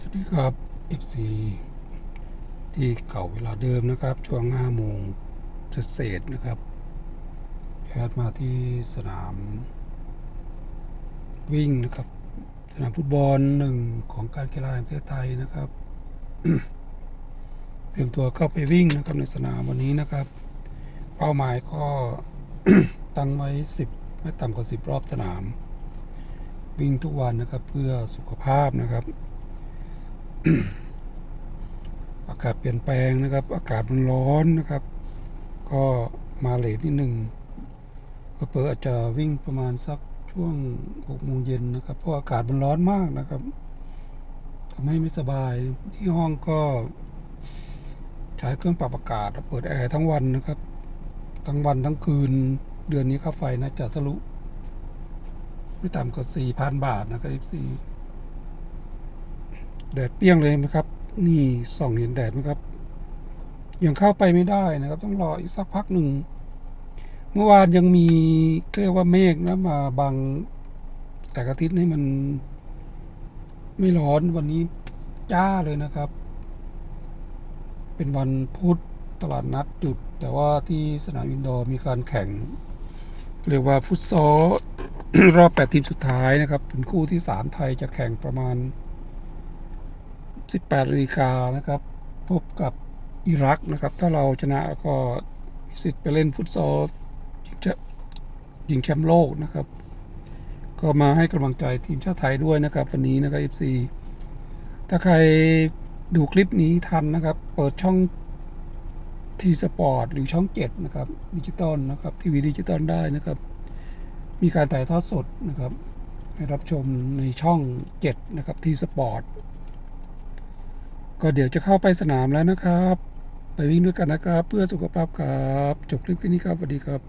สวัสดีครับ FC ที่เก่าเวลาเดิมนะครับ ช่วง5โมงเศษนะครับแพทมาที่สนาม วิ่งนะครับ สนามฟุตบอลหนึ่งของการกีฬาแห่งประเทศไทยนะครับ เตรียมตัวเข้าไปวิ่งนะครับในสนามวันนี้นะครับ เป้าหมายก็ตั้งไว้ 10 ไม่ต่ำกว่า 10 รอบสนาม วิ่งทุกวันนะครับเพื่อสุขภาพนะครับ อากาศเปลี่ยนแปลงนะครับ อากาศมันร้อนนะครับ ก็มาเลทนิดหนึ่งเปิดอาจจะวิ่งประมาณสักช่วง6โมงเย็นนะครับ เพราะอากาศมันร้อนมากนะครับทำให้ไม่สบายที่ห้องก็ ใช้เครื่องปรับอากาศ เปิดแอร์ทั้งวันนะครับ ทั้งวันทั้งคืนเดือนนี้ค่าไฟน่าจะทะลุ ไม่ต่ำกว่า4,000บาทนะครับ14 แดดเปรี้ยงเลยไหมครับ นี่ส่องเห็นแดดไหมครับ ยังเข้าไปไม่ได้นะครับ ต้องรออีกสักพักหนึ่ง เมื่อวานยังมีเรียกว่าเมฆนะมาบังแสงอาทิตย์ให้มัน ไม่ร้อนวันนี้จ้าเลยนะครับ เป็นวันพุธตลาดนัดหยุด แต่ว่าที่สนามอินดอร์มีการแข่ง เรียกว่าฟุตซอลรอบแปดทีมสุดท้ายนะครับ เป็นคู่ที่สามไทยจะแข่งประมาณ 18นาฬิกานะครับ พบกับอิรักนะครับ ถ้าเราชนะก็มีสิทธิ์ไปเล่นฟุตซอลยิงแชมป์โลกนะครับ ก็มาให้กำลังใจทีมชาติไทยด้วยนะครับ วันนี้นะครับ FC ถ้าใครดูคลิปนี้ทันนะครับ เปิดช่องทีสปอร์ตหรือช่อง 7 นะครับดิจิตอลนะครับทีวีดิจิตอลได้นะครับ มีการถ่ายทอดสดนะครับ ให้รับชมในช่อง 7 นะครับทีสปอร์ต ก็เดี๋ยวจะเข้าไปสนามแล้วนะครับ ไปวิ่งด้วยกันนะครับ เพื่อสุขภาพครับ จบคลิปแค่นี้ครับสวัสดีครับ